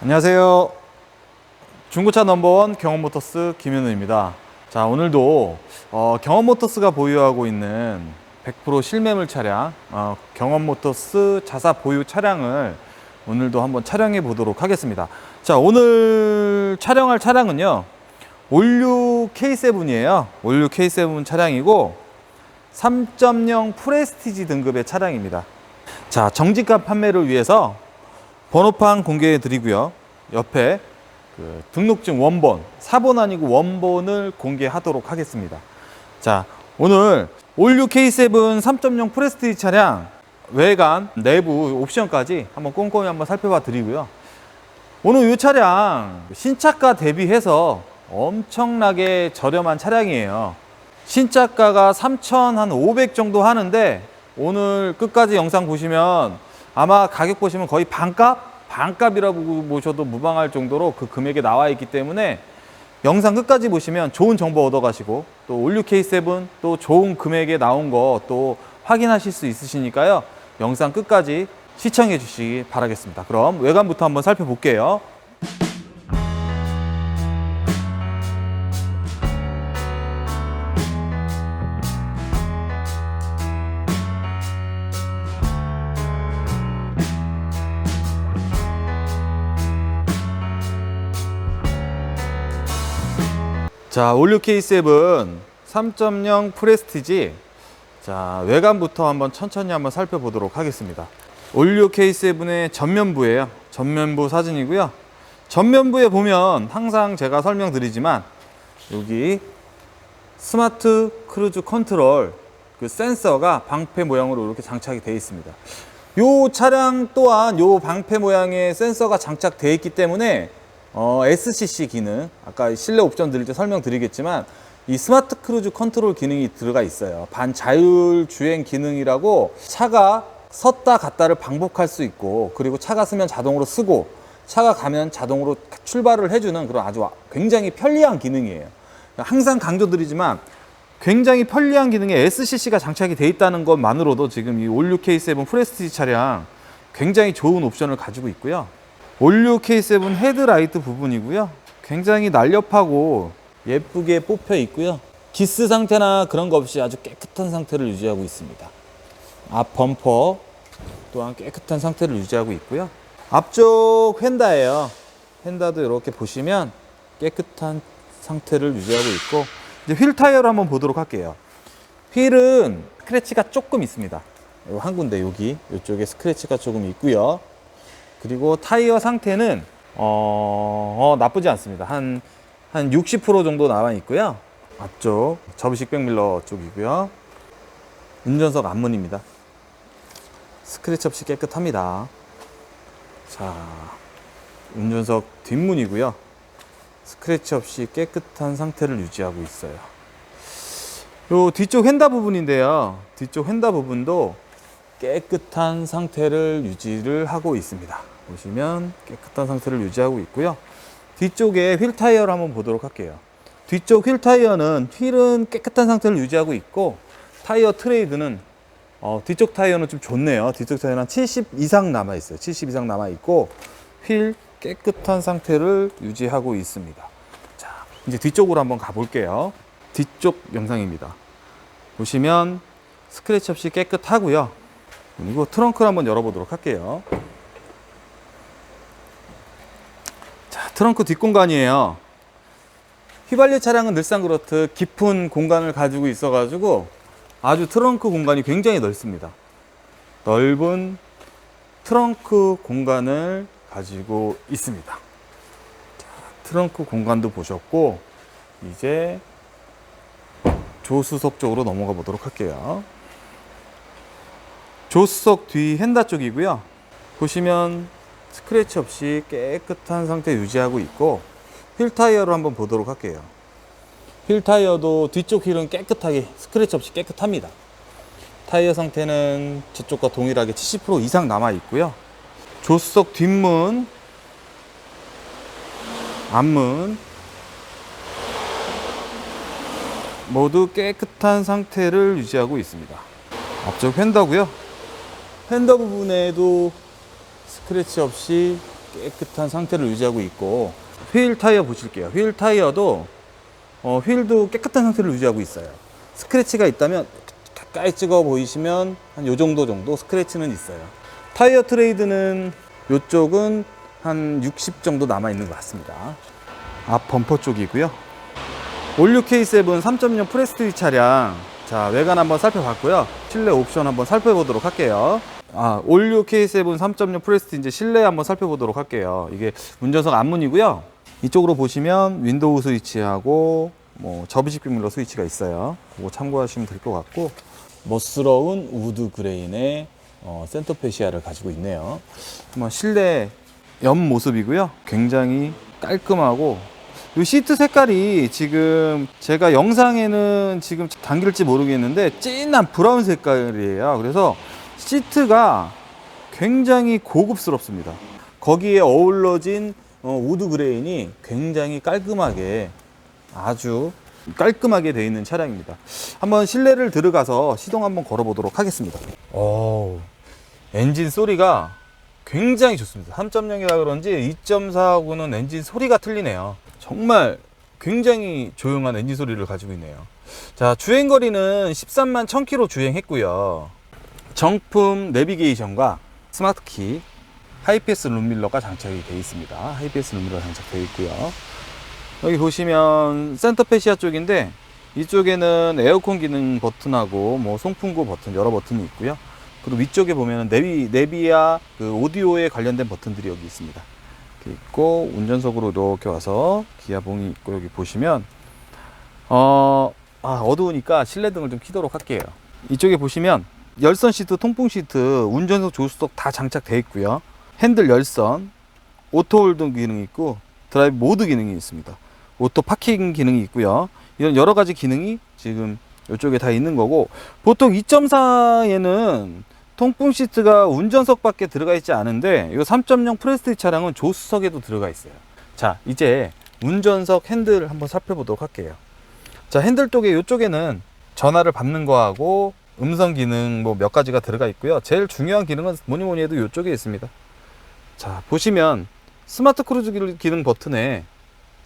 안녕하세요. 중고차 넘버원 경험모터스 김현우입니다. 자, 오늘도 어, 경험모터스가 보유하고 있는 100% 실매물 차량, 어, 경험모터스 자사 보유 차량을 오늘도 한번 촬영해 보도록 하겠습니다. 자, 오늘 촬영할 차량은요. 올류 K7이에요. 올류 K7 차량이고 3.0 프레스티지 등급의 차량입니다. 자, 정지가 판매를 위해서 번호판 공개해 드리고요. 옆에 그 등록증 원본, 사본 아니고 원본을 공개하도록 하겠습니다. 자, 오늘 올류 K7 3.0 프레스티지 차량 외관, 내부 옵션까지 한번 꼼꼼히 한번 살펴봐 드리고요. 오늘 이 차량 신차가 대비해서 엄청나게 저렴한 차량이에요. 신차가가 3,500 정도 하는데 오늘 끝까지 영상 보시면 아마 가격 보시면 거의 반값? 반값이라고 보셔도 무방할 정도로 그 금액에 나와 있기 때문에 영상 끝까지 보시면 좋은 정보 얻어 가시고 또 올류 K7 또 좋은 금액에 나온 거 또 확인하실 수 있으시니까요. 영상 끝까지 시청해 주시기 바라겠습니다. 그럼 외관부터 한번 살펴볼게요. 자, 올류 K7 3.0 프레스티지. 자, 외관부터 한번 천천히 한번 살펴보도록 하겠습니다. 올류 K7의 전면부예요. 전면부 사진이고요. 전면부에 보면 항상 제가 설명드리지만 여기 스마트 크루즈 컨트롤 그 센서가 방패 모양으로 이렇게 장착이 되어 있습니다. 요 차량 또한 요 방패 모양의 센서가 장착되어 있기 때문에 어, SCC 기능 아까 실내 옵션 드릴 때 설명드리겠지만 이 스마트 크루즈 컨트롤 기능이 들어가 있어요. 반자율 주행 기능이라고 차가 섰다 갔다를 반복할 수 있고 그리고 차가 쓰면 자동으로 쓰고 차가 가면 자동으로 출발을 해주는 그런 아주 굉장히 편리한 기능이에요. 항상 강조드리지만 굉장히 편리한 기능에 SCC가 장착이 돼 있다는 것만으로도 지금 이 올류 K7 프레스티지 차량 굉장히 좋은 옵션을 가지고 있고요. 올류 K7 헤드라이트 부분이고요. 굉장히 날렵하고 예쁘게 뽑혀 있고요. 기스 상태나 그런 거 없이 아주 깨끗한 상태를 유지하고 있습니다. 앞 범퍼 또한 깨끗한 상태를 유지하고 있고요. 앞쪽 휀다예요. 휀다도 이렇게 보시면 깨끗한 상태를 유지하고 있고 이제 휠 타이어를 한번 보도록 할게요. 휠은 스크래치가 조금 있습니다. 요한 군데 여기 이쪽에 스크래치가 조금 있고요. 그리고 타이어 상태는 어, 어, 나쁘지 않습니다. 한, 한 60% 정도 남아 있고요. 앞쪽 접이식 백밀러 쪽이고요. 운전석 앞문입니다. 스크래치 없이 깨끗합니다. 자, 운전석 뒷문이고요. 스크래치 없이 깨끗한 상태를 유지하고 있어요. 요 뒤쪽 휀다 부분인데요. 뒤쪽 휀다 부분도 깨끗한 상태를 유지를 하고 있습니다. 보시면 깨끗한 상태를 유지하고 있고요. 뒤쪽에 휠 타이어를 한번 보도록 할게요. 뒤쪽 휠 타이어는 휠은 깨끗한 상태를 유지하고 있고 타이어 트레이드는 어, 뒤쪽 타이어는 좀 좋네요. 뒤쪽 타이어는 한 70 이상 남아 있어요. 70 이상 남아 있고 휠 깨끗한 상태를 유지하고 있습니다. 자, 이제 뒤쪽으로 한번 가볼게요. 뒤쪽 영상입니다. 보시면 스크래치 없이 깨끗하고요. 그리고 트렁크를 한번 열어보도록 할게요. 자, 트렁크 뒷공간이에요. 휘발유 차량은 늘상 그렇듯 깊은 공간을 가지고 있어가지고 아주 트렁크 공간이 굉장히 넓습니다. 넓은 트렁크 공간을 가지고 있습니다. 자, 트렁크 공간도 보셨고 이제 조수석 쪽으로 넘어가 보도록 할게요. 조수석 뒤 핸다 쪽이고요. 보시면 스크래치 없이 깨끗한 상태 유지하고 있고 휠 타이어를 한번 보도록 할게요. 휠 타이어도 뒤쪽 휠은 깨끗하게 스크래치 없이 깨끗합니다. 타이어 상태는 저쪽과 동일하게 70% 이상 남아 있고요. 조수석 뒷문, 앞문 모두 깨끗한 상태를 유지하고 있습니다. 앞쪽 휀다고요. 휀더 부분에도 스크래치 없이 깨끗한 상태를 유지하고 있고 휠 타이어 보실게요. 휠 타이어도 어, 휠도 깨끗한 상태를 유지하고 있어요. 스크래치가 있다면 가까이 찍어 보이시면 한 요 정도 정도 스크래치는 있어요. 타이어 트레이드는 이쪽은 한 60 정도 남아 있는 것 같습니다. 앞 범퍼 쪽이고요. 올류 K7 3.0 프레스티지 차량 자 외관 한번 살펴봤고요 실내 옵션 한번 살펴보도록 할게요 아 올류 K7 3.0 프레스티지 실내 한번 살펴보도록 할게요. 이게 운전석 앞문이고요. 이쪽으로 보시면 윈도우 스위치하고 뭐 접이식 빗물로 스위치가 있어요. 그거 참고하시면 될 것 같고. 멋스러운 우드 그레인의 어, 센터페시아를 가지고 있네요. 한번 실내 옆 모습이고요. 굉장히 깔끔하고. 이 시트 색깔이 지금 제가 영상에는 지금 담길지 모르겠는데 진한 브라운 색깔이에요. 그래서 시트가 굉장히 고급스럽습니다. 거기에 어우러진 어, 우드 그레인이 굉장히 깔끔하게 아주 깔끔하게 되어 있는 차량입니다. 한번 실내를 들어가서 시동 한번 걸어보도록 하겠습니다. 오, 엔진 소리가 굉장히 좋습니다. 3.0이라 그런지 2.4하고는 엔진 소리가 틀리네요. 정말 굉장히 조용한 엔진 소리를 가지고 있네요. 자, 주행거리는 13만 1000km 주행했고요. 정품 내비게이션과 스마트 키, 하이패스 룸밀러가 장착이 되어 있습니다. 하이패스 룸밀러 장착되어 있고요. 여기 보시면 센터페시아 쪽인데 이쪽에는 에어컨 기능 버튼하고 뭐 송풍구 버튼 여러 버튼이 있고요. 그리고 위쪽에 보면 내비 내비와 그 오디오에 관련된 버튼들이 여기 있습니다. 이렇게 있고 운전석으로 이렇게 와서 기아봉이 있고 여기 보시면 어 아, 어두우니까 실내 등을 좀 켜도록 할게요. 이쪽에 보시면 열선 시트, 통풍 시트, 운전석 조수석 다 장착되어 있고요. 핸들 열선, 오토 홀드 기능이 있고 드라이브 모드 기능이 있습니다. 오토 파킹 기능이 있고요. 이런 여러 가지 기능이 지금 이쪽에 다 있는 거고 보통 2.4에는 통풍 시트가 운전석 밖에 들어가 있지 않은데 이 3.0 프레스티 차량은 조수석에도 들어가 있어요. 자, 이제 운전석 핸들 한번 살펴보도록 할게요. 자, 핸들 쪽에 이쪽에는 전화를 받는 거하고 음성 기능 뭐 몇 가지가 들어가 있고요. 제일 중요한 기능은 뭐니 뭐니 해도 이쪽에 있습니다. 자, 보시면 스마트 크루즈 기능 버튼에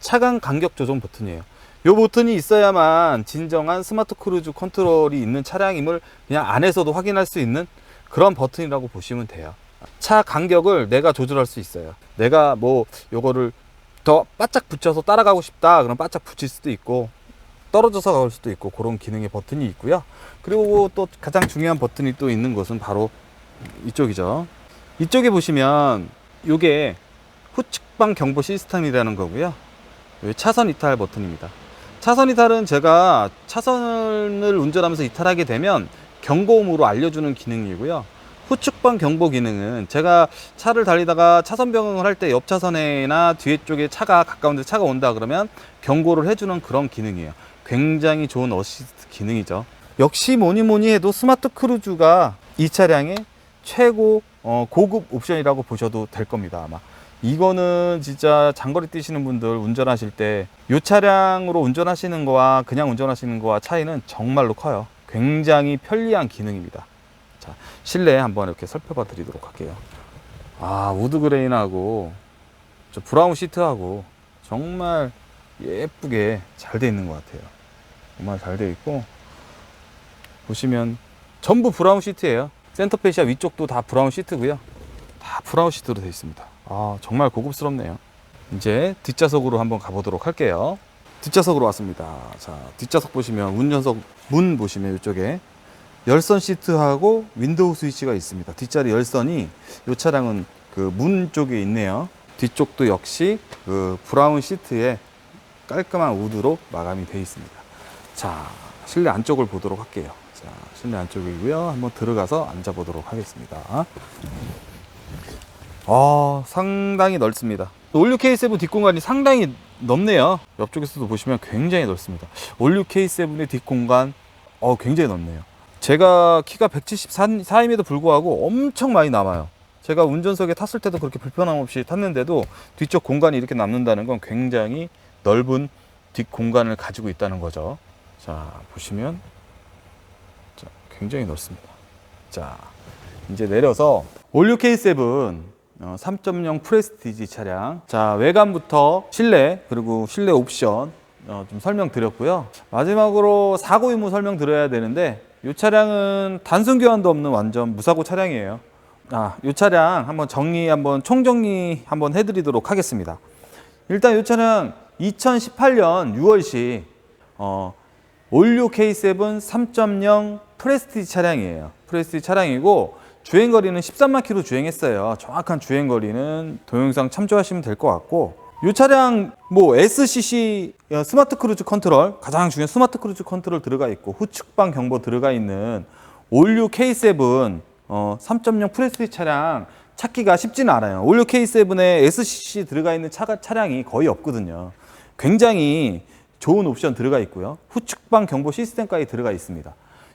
차간 간격 조정 버튼이에요. 이 버튼이 있어야만 진정한 스마트 크루즈 컨트롤이 있는 차량임을 그냥 안에서도 확인할 수 있는 그런 버튼이라고 보시면 돼요. 차 간격을 내가 조절할 수 있어요. 내가 뭐 요거를 더 바짝 붙여서 따라가고 싶다. 그럼 바짝 붙일 수도 있고 떨어져서 갈 수도 있고 그런 기능의 버튼이 있고요. 그리고 또 가장 중요한 버튼이 또 있는 것은 바로 이쪽이죠. 이쪽에 보시면 요게 후측방 경보 시스템이라는 거고요. 요 차선 이탈 버튼입니다. 차선 이탈은 제가 차선을 운전하면서 이탈하게 되면 경고음으로 알려주는 기능이고요. 후측방 경보 기능은 제가 차를 달리다가 차선 변경을 할 때 옆 차선에나 뒤에 쪽에 차가 가까운 데 차가 온다 그러면 경고를 해주는 그런 기능이에요. 굉장히 좋은 어시스트 기능이죠. 역시 뭐니 뭐니 해도 스마트 크루즈가 이 차량의 최고 어, 고급 옵션이라고 보셔도 될 겁니다. 아마. 이거는 진짜 장거리 뛰시는 분들 운전하실 때 이 차량으로 운전하시는 거와 그냥 운전하시는 거와 차이는 정말로 커요. 굉장히 편리한 기능입니다. 자, 실내 한번 이렇게 살펴봐 드리도록 할게요. 아, 우드 그레인하고 저 브라운 시트하고 정말 예쁘게 잘 돼 있는 것 같아요. 정말 잘돼 있고 보시면 전부 브라운 시트예요. 센터페시아 위쪽도 다 브라운 시트고요. 다 브라운 시트로 되어 있습니다. 아, 정말 고급스럽네요. 이제 뒷좌석으로 한번 가보도록 할게요. 뒷좌석으로 왔습니다. 자, 뒷좌석 보시면 운전석 문 보시면 이쪽에 열선 시트하고 윈도우 스위치가 있습니다. 뒷자리 열선이 이 차량은 그 문 쪽에 있네요. 뒤쪽도 역시 그 브라운 시트에 깔끔한 우드로 마감이 되어 있습니다. 자, 실내 안쪽을 보도록 할게요. 자, 실내 안쪽이고요. 한번 들어가서 앉아 보도록 하겠습니다. 아, 상당히 넓습니다. 올류 K7 뒷공간이 상당히 넓네요. 옆쪽에서도 보시면 굉장히 넓습니다. 올류 K7의 뒷공간, 어, 굉장히 넓네요. 제가 키가 174임에도 불구하고 엄청 많이 남아요. 제가 운전석에 탔을 때도 그렇게 불편함 없이 탔는데도 뒤쪽 공간이 이렇게 남는다는 건 굉장히 넓은 뒷 공간을 가지고 있다는 거죠. 자, 보시면 자, 굉장히 넓습니다. 자, 이제 내려서 올류 K7 어, 3.0 프레스티지 차량. 자, 외관부터 실내, 그리고 실내 옵션 어, 좀 설명드렸고요. 마지막으로 사고 유무 설명드려야 되는데 이 차량은 단순 교환도 없는 완전 무사고 차량이에요. 아, 이 차량 한번 정리 한번 총정리 한번 해드리도록 하겠습니다. 일단 이 차량 2018년 6월시 어, 올류 K7 3.0 프레스티지 차량이에요. 프레스티지 차량이고 주행 거리는 13만 킬로 주행했어요. 정확한 주행 거리는 동영상 참조하시면 될 것 같고 이 차량 뭐 SCC 어, 스마트 크루즈 컨트롤 가장 중요한 스마트 크루즈 컨트롤 들어가 있고 후측방 경보 들어가 있는 올류 K7 어, 3.0 프레스티지 차량 찾기가 쉽지는 않아요. 올류 K7에 SCC 들어가 있는 차가, 차량이 거의 없거든요. 굉장히 좋은 옵션 들어가 있고요. 후측방 경보 시스템까지 들어가 있습니다.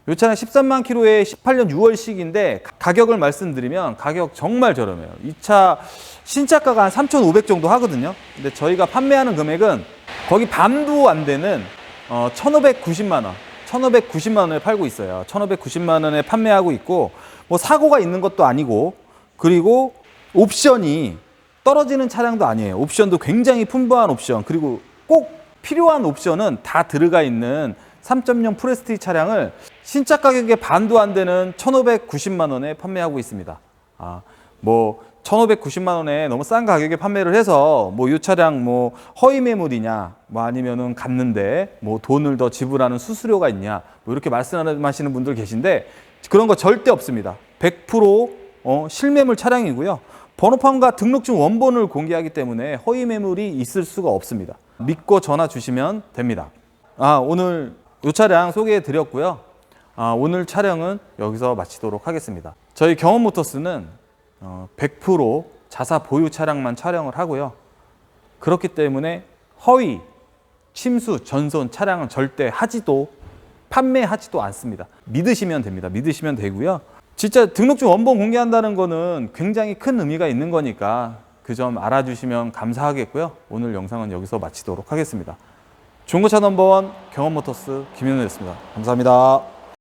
이 차량 13만 킬로에 18년 6월식인데 가격을 말씀드리면 가격 정말 저렴해요. 이 차 신차가가 한 3,500 정도 하거든요. 근데 저희가 판매하는 금액은 거기 반도 안 되는 어, 1,590만 원. 1,590만 원에 팔고 있어요. 1,590만 원에 판매하고 있고 뭐 사고가 있는 것도 아니고 그리고 옵션이 떨어지는 차량도 아니에요. 옵션도 굉장히 풍부한 옵션 그리고 꼭 필요한 옵션은 다 들어가 있는 3.0 프레스티 차량을 신차 가격의 반도 안 되는 1,590만 원에 판매하고 있습니다. 아, 뭐 1,590만 원에 너무 싼 가격에 판매를 해서 뭐 이 차량 뭐 허위 매물이냐, 뭐 아니면은 갔는데 뭐 돈을 더 지불하는 수수료가 있냐, 뭐 이렇게 말씀하시는 분들 계신데 그런 거 절대 없습니다. 100% 어, 실매물 차량이고요. 번호판과 등록증 원본을 공개하기 때문에 허위 매물이 있을 수가 없습니다. 믿고 전화 주시면 됩니다. 아, 오늘 이 차량 소개해 드렸고요. 아, 오늘 촬영은 여기서 마치도록 하겠습니다. 저희 경험 모터스는 어, 100% 자사 보유 차량만 촬영을 하고요. 그렇기 때문에 허위, 침수, 전손 차량은 절대 하지도 판매하지도 않습니다. 믿으시면 됩니다. 믿으시면 되고요. 진짜 등록증 원본 공개한다는 거는 굉장히 큰 의미가 있는 거니까 그 점 알아주시면 감사하겠고요. 오늘 영상은 여기서 마치도록 하겠습니다. 중고차 넘버원 경험모터스 김현우였습니다. 감사합니다.